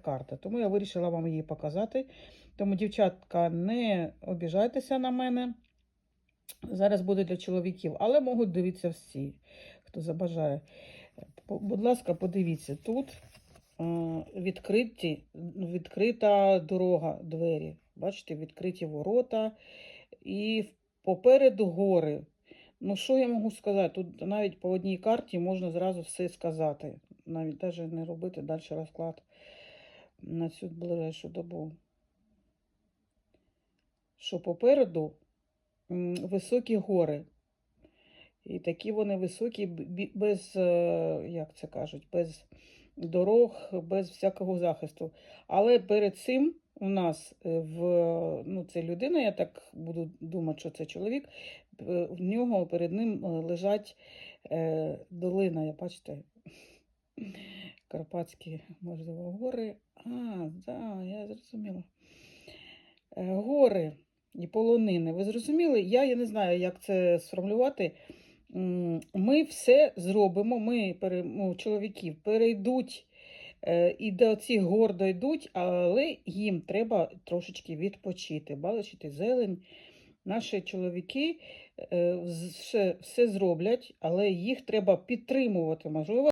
карта. Тому я вирішила вам її показати. Тому, дівчатка, не обіжайтеся на мене. Зараз буде для чоловіків, але можуть дивитися всі, хто забажає. Будь ласка, подивіться, тут е, відкриті, відкрита дорога, двері. Бачите, відкриті ворота і попереду гори. Ну, що я можу сказати? Тут навіть по одній карті можна зразу все сказати. Навіть навіть не робити далі розклад на цю ближайшу добу. Що попереду високі гори. І такі вони високі, без, е, як це кажуть, без дорог, без всякого захисту. Але перед цим у нас е, в ну, це людина, я так буду думати, що це чоловік. е, В нього перед ним лежать долина, я бачите, Карпатські, можливо, гори. А, да, я зрозуміла. Е, Гори і полонини. Ви зрозуміли? Я, я не знаю, як це сформулювати. Ми все зробимо, ми, ну, чоловіків, перейдуть е, і до цих гор дойдуть, але їм треба трошечки відпочити, бачите, зелень. Наші чоловіки все, все зроблять, але їх треба підтримувати. Можливо,